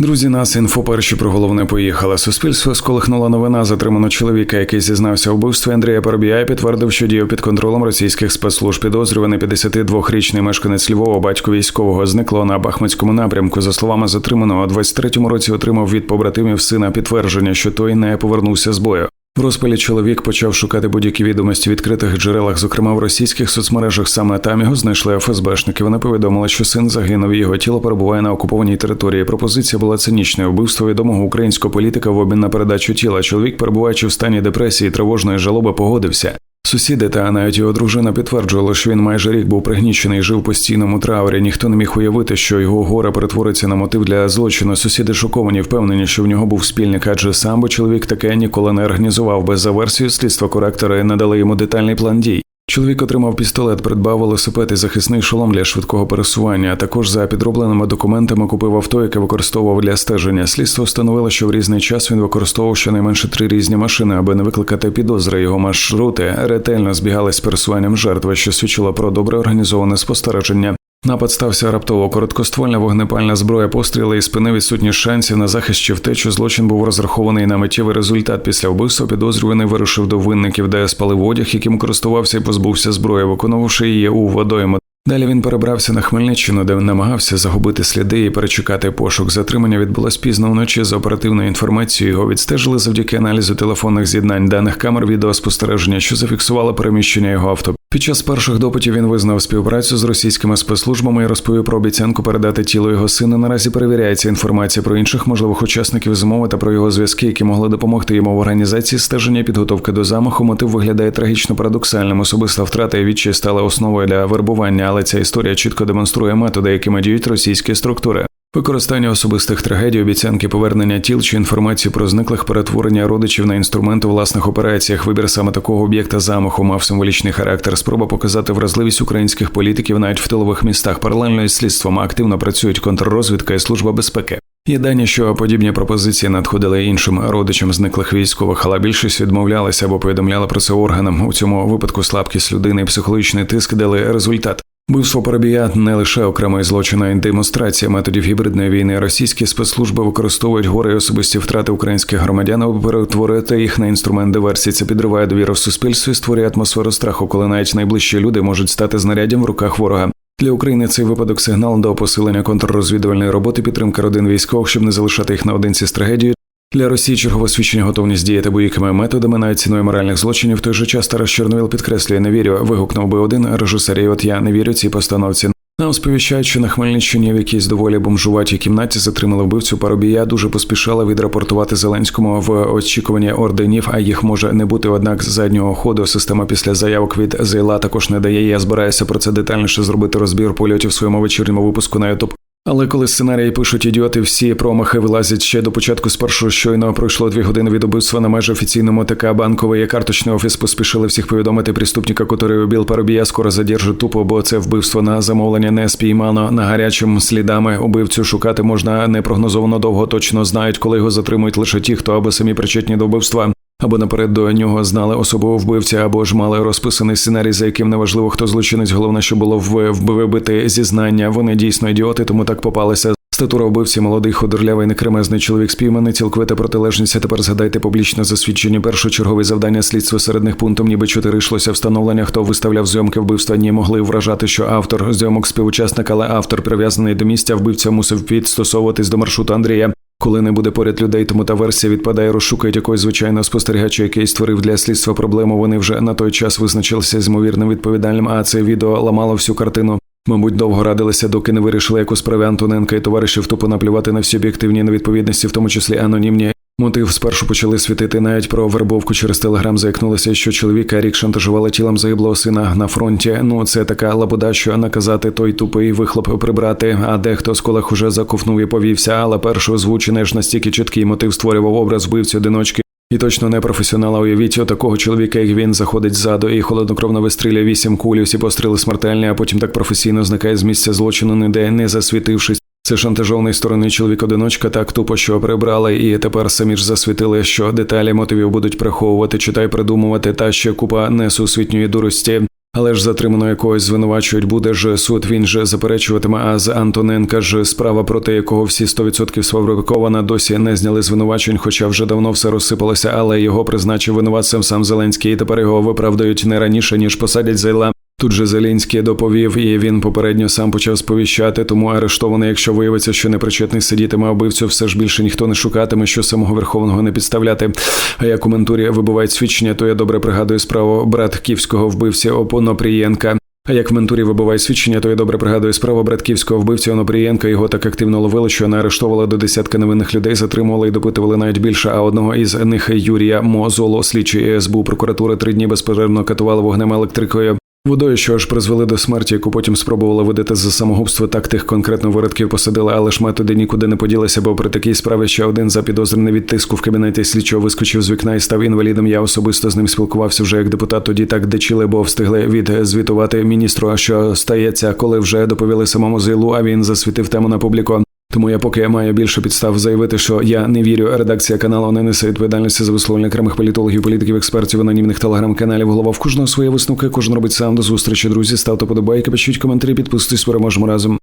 Друзі, нас інфо перші про головне поїхала. Суспільство сколихнула новина затримано чоловіка, який зізнався у вбивстві Андрія Парбія, підтвердив, що діяв під контролем російських спецслужб. Підозрюваний 52-річний мешканець Львова, батько військового, зникло на Бахмутському напрямку. За словами затриманого, у 23-му році отримав від побратимів сина підтвердження, що той не повернувся з бою. В розпалі чоловік почав шукати будь-які відомості в відкритих джерелах, зокрема в російських соцмережах. Саме там його знайшли ФСБшники. Вони повідомили, що син загинув. Його тіло перебуває на окупованій території. Пропозиція була цинічною. Вбивство відомого українського політика в обмін на передачу тіла. Чоловік, перебуваючи в стані депресії, тривожної жалоби, погодився. Сусіди та навіть його дружина підтверджували, що він майже рік був пригнічений, і жив постійному траурі. Ніхто не міг уявити, що його горе перетвориться на мотив для злочину. Сусіди шоковані, впевнені, що в нього був спільник, адже сам би чоловік таке ніколи не організував. Без за версією слідства коректори надали йому детальний план дій. Чоловік отримав пістолет, придбав велосипед і захисний шолом для швидкого пересування. а Також за підробленими документами купив авто, яке використовував для стеження. Слідство встановило, що в різний час він використовував щонайменше три різні машини, аби не викликати підозри. Його маршрути ретельно збігались з пересуванням жертви, що свідчило про добре організоване спостереження. Напад стався раптово. Короткоствольна вогнепальна зброя постріли і спини відсутність шансів на захист чи втечу. Злочин був розрахований на миттєвий результат. Після вбивства підозрюваний вирушив до винників, де спалив одяг, яким користувався і позбувся зброї, виконувавши її у водойми. Далі він перебрався на Хмельниччину, де намагався загубити сліди і перечекати пошук. Затримання відбулось пізно вночі. За оперативною інформацією його відстежили завдяки аналізу телефонних з'єднань даних камер відеоспостереження, що зафіксували переміщення його авто. Під час перших допитів він визнав співпрацю з російськими спецслужбами і розповів про обіцянку передати тіло його сина. Наразі перевіряється інформація про інших можливих учасників змови та про його зв'язки, які могли допомогти йому в організації стеження підготовки до замаху. Мотив виглядає трагічно парадоксальним. Особиста втрата і відчай стали основою для вербування, але ця історія чітко демонструє методи, якими діють російські структури. Використання особистих трагедій, обіцянки повернення тіл чи інформації про зниклих перетворення родичів на інструмент у власних операціях. Вибір саме такого об'єкта замаху мав символічний характер. Спроба показати вразливість українських політиків навіть в тилових містах. Паралельно із слідством активно працюють контррозвідка і служба безпеки. Є дані, що подібні пропозиції надходили іншим родичам зниклих військових, але більшість відмовлялися або повідомляли про це органам. У цьому випадку слабкість людини і психологічний тиск дали результат. Вбивство Парабія не лише окремий злочин, а й демонстрація методів гібридної війни. Російські спецслужби використовують горе і особисті втрати українських громадян, аби перетворити їх на інструмент диверсії. Це підриває довіру в суспільстві, створює атмосферу страху, коли навіть найближчі люди можуть стати знаряддям в руках ворога. Для України цей випадок сигнал до посилення контррозвідувальної роботи, підтримки родин військових, щоб не залишати їх наодинці з трагедією. Для Росії чергове свідчення готовність діяти будь-якими методами, навіть ціною моральних злочинів. Той же час Тарас Чорновіл підкреслює, не вірю. Вигукнув би один режисер, і От я не вірю цій постановці. Нам сповіщають, що на Хмельниччині в якійсь доволі бомжуватій кімнаті затримали вбивцю Парубія. Дуже поспішала відрапортувати Зеленському в очікуванні орденів, а їх може не бути. Однак з заднього ходу система після заявок від Зейла також не дає. Я збираюся про це детальніше зробити розбір польотів своєму вечірньому випуску на Ютуб. Але коли сценарії пишуть ідіоти, всі промахи вилазять ще до початку спершу щойно пройшло дві години від убивства на майже офіційному ТК банковий карточний офіс поспішили всіх повідомити преступника, котрий убив Парубія, скоро задержать тупо, бо це вбивство на замовлення не спіймано на гарячим слідами. Убивцю шукати можна непрогнозовано довго. Точно знають, коли його затримують лише ті, хто або самі причетні до вбивства. Або наперед до нього знали особового вбивця, або ж мали розписаний сценарій, за яким неважливо, хто злочинець. Головне, що було в вбити зізнання. Вони дійсно ідіоти, тому так попалися. Статура вбивці, молодий худорлявий некремезний чоловік спійманий, цілковита протилежність. Тепер згадайте публічне засвідчення. Першочергове завдання слідства серед них ніби чотири йшлося встановлення, хто виставляв зйомки вбивства. Ні могли вражати, що автор зйомок співучасник, але автор прив'язаний до місця вбивця мусив підстосовуватись до маршруту Андрія. Коли не буде поряд людей, тому та версія відпадає, розшукають якогось звичайного спостерігача, який створив для слідства проблему. Вони вже на той час визначилися з ймовірним відповідальним. А це відео ламало всю картину. Мабуть, довго радилися, доки не вирішили, яку справи Антоненка і товаришів тупо наплювати на всі об'єктивні невідповідності, в тому числі анонімні. Мотив спершу почали світити навіть про вербовку через телеграм. Заякнулися, що чоловіка рік шантажували тілом загиблого сина на фронті. Ну це така лабуда, що наказати той тупий вихлоп прибрати. А дехто з колег уже закуфнув і повівся. Але перший озвучений ж настільки чіткий мотив створював образ вбивці одиночки. І точно не професіонала уявіть такого чоловіка, як він заходить ззаду і холоднокровно вистріляє вісім куль, всі постріли смертельні, а потім так професійно зникає з місця злочину, ніде не засвітившись. Це шантажований сторони чоловік-одиночка так тупо, що прибрали, і тепер самі ж засвітили, що деталі мотивів будуть приховувати, читай придумувати, та ще купа несусвітньої дурості. Але ж затримано якогось звинувачують буде ж суд. Він же заперечуватиме. А з Антоненка ж справа проти якого всі 100% сфабрикована, досі не зняли звинувачень, хоча вже давно все розсипалося. Але його призначив винуватцем сам Зеленський. і Тепер його виправдають не раніше ніж посадять зайла. Тут же Зелінський доповів, і він попередньо сам почав сповіщати, тому арештований, якщо виявиться, що непричетний сидітиме убивцю, все ж більше ніхто не шукатиме, що самого верховного не підставляти. А як у ментурі вибувають свідчення, то я добре пригадую справу братківського вбивці Опонопрієнка. А як в ментурі вибуває свідчення, то я добре пригадую справу братківського вбивця Онопрієнка. Його так активно ловили, що не арештовували до десятка невинних людей, затримували і допитували навіть більше. А одного із них Юрія Мозоло, слідчий СБУ прокуратури, три дні безперервно катували вогнем електрикою. Водою, що ж призвели до смерті, яку потім спробували видати за самогубство, так тих конкретно виродків посадили, але ж методи нікуди не поділися, бо при такій справі ще один запідозрений від тиску в кабінеті слідчого вискочив з вікна і став інвалідом. Я особисто з ним спілкувався вже як депутат. Тоді так дичили, бо встигли відзвітувати міністру, що стається, коли вже доповіли самому зайлу, а він засвітив тему на публіку. Тому я поки маю більше підстав заявити, що я не вірю. Редакція каналу не несе відповідальності за висловлення окремих політологів, політиків, експертів, анонімних телеграм-каналів. Голова в кожного своє висновки. Кожен робить сам до зустрічі. Друзі, ставте подобайки, пишіть коментарі, підписуйтесь, переможемо разом.